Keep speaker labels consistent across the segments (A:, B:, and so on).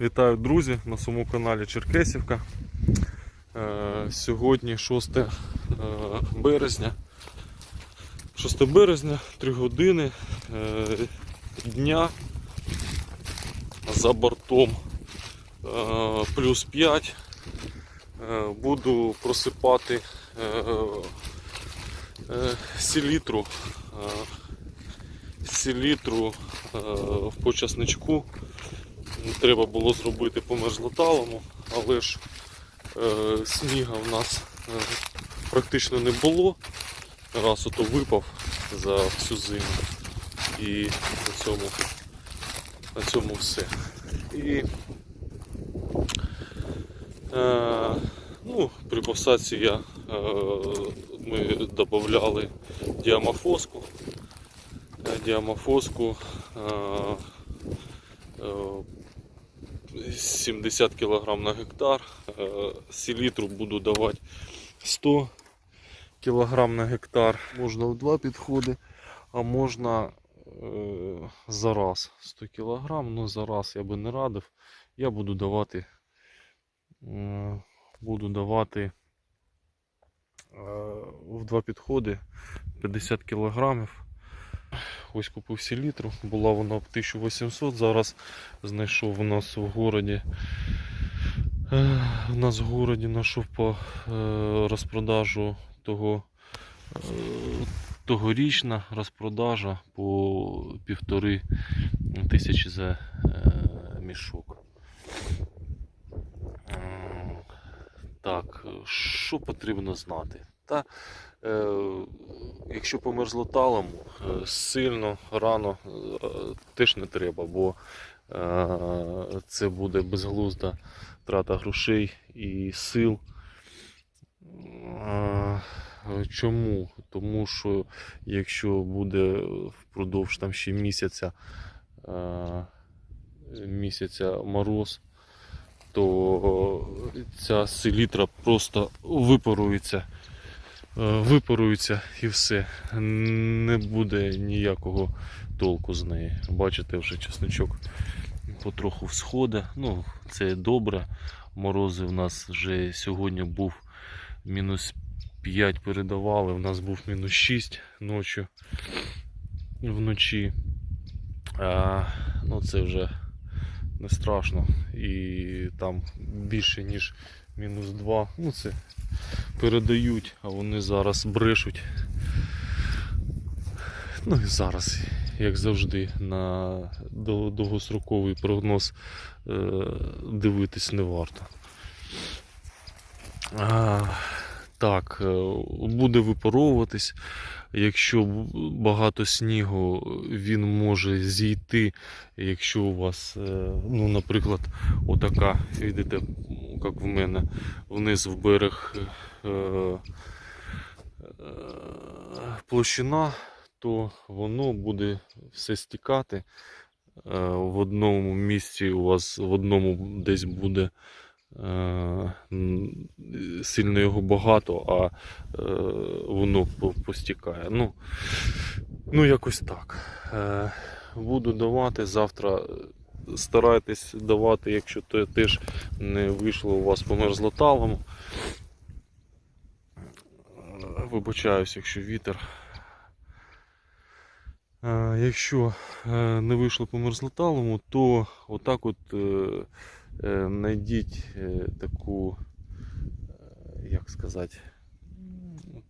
A: Вітаю, друзі, на своєму каналі Черкесівка. Е, Сьогодні 6 е, березня. 6 березня, 3 години е, дня за бортом плюс 5. Е, Буду просипати селітру, селітру е, в почасничку треба було зробити по мерзлоталому, але ж сніга в нас е, практично не було. Раз ото випав за всю зиму. І на цьому, на цьому все. І е, ну, при посадці я, е, ми додавали діамофоску. Е, Діамофоску е, е, 70 кг на гектар. Е, Селітру буду давати 100 кг на гектар. Можна в два підходи, а можна е, за раз 100 кг. Ну за раз я би не радив. Я буду давати, е, буду давати в два підходи 50 кг. Ось купив селітру, була вона 1800, зараз знайшов у нас в городі. Е, У нас в городі знайшов по е, розпродажу того е, тогорічна розпродажа по півтори тисячі за мішок. Так, що потрібно знати? Та, е, якщо по мерзлоталому, е, сильно рано е, теж не треба, бо це буде безглузда трата грошей і сил. Чому? Тому що якщо буде впродовж там ще місяця, місяця мороз, то ця селітра просто випарується, випарується і все. Не буде ніякого толку з неї. Бачите, вже чесночок потроху всходить. Ну, це добре. Морози в нас вже сьогодні був мінус 5 передавали, у нас був мінус 6 ночі вночі. А, ну це вже не страшно. І там більше ніж мінус 2. Ну це передають, а вони зараз брешуть. Ну і зараз, як завжди, на довгостроковий прогноз е, дивитись не варто. А, так, е, буде випаровуватись. Якщо багато снігу, він може зійти, якщо у вас, е, ну, наприклад, отака, видите, як в мене, вниз в берег е, е, площина, то воно буде все стікати. Е, В одному місці у вас в одному десь буде сильно його багато, а воно постікає. Ну, ну якось так. Буду давати завтра. Старайтесь давати, якщо то теж не вийшло у вас по. Е, Вибачаюсь, якщо вітер. Е, Якщо е, не вийшло по мерзлоталому, то отак от знайдіть е, таку, як сказати,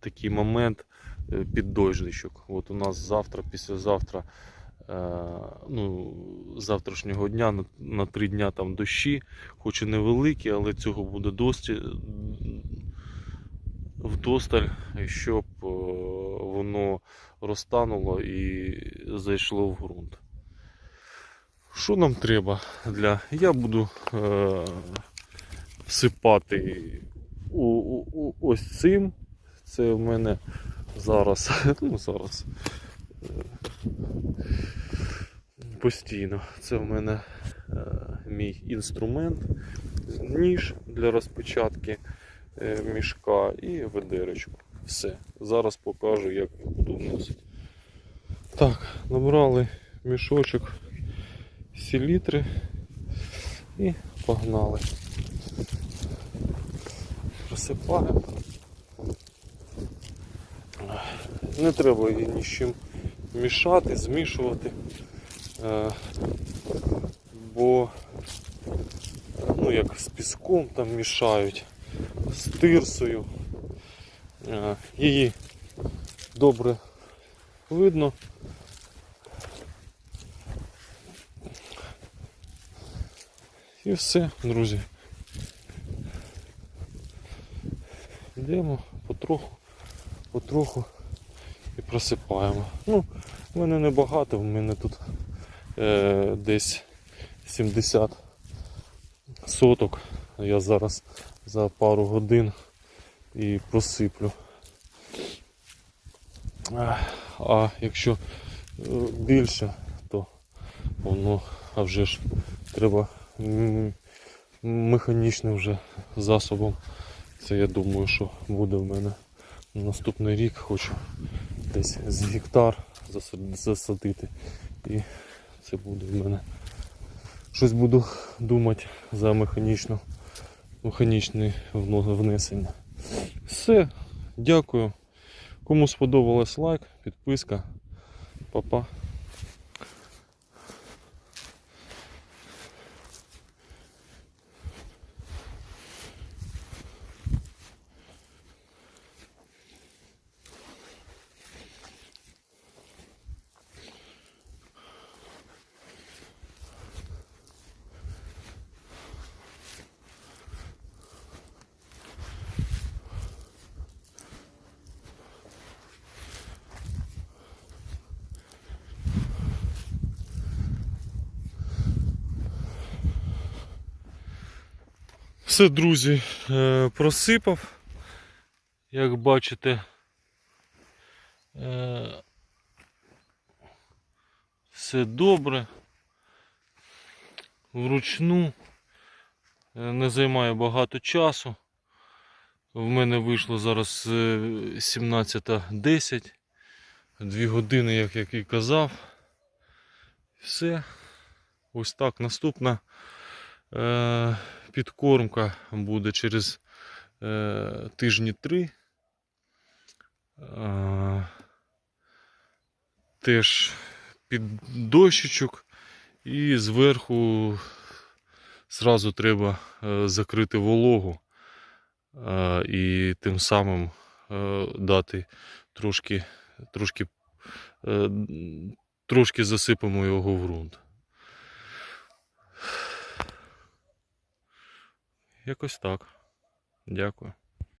A: такий момент під дощечок. От у нас завтра, післязавтра, ну, з завтрашнього дня на, на три дня там дощі, хоч і невеликі, але цього буде досі вдосталь, щоб е, воно розтануло і зайшло в ґрунт. Що нам треба для. Я буду е, всипати у, у, ось цим. Це в мене зараз. Ну, зараз. Постійно. Це в мене е, мій інструмент, ніж для розпечатки е, мішка і ведеречку. Все. Зараз покажу, як буду вносити. Так, набрали мішочок селітри і погнали. Присипаємо. Не треба її ні з чим мішати, змішувати. Е, Бо ну як з піском там мішають, з тирсою. Е, Її добре видно. І все, друзі. Йдемо потроху, потроху і просипаємо. Ну, в мене небагато, в мене тут е, десь 70 соток. Я зараз за пару годин і просиплю. А, якщо е, більше, то воно а вже ж треба механічним вже засобом. Це я думаю, що буде в мене наступний рік. Хочу десь з гектар засадити. І це буде в мене. Щось буду думати за механічну, механічне внесення. Все, дякую. Кому сподобалось лайк, підписка. Па-па. Все, друзі, е, просипав. Як бачите, е, все добре. Вручну Е, не займає багато часу. В мене вийшло зараз е, 17.10. Дві години, як я і казав. Все. Ось так. Наступна підкормка буде через е, тижні три. Е, теж під дощечок і зверху зразу треба е, закрити вологу і тим самим дати трошки, трошки, е, трошки засипемо його в ґрунт. Якось так. Дякую.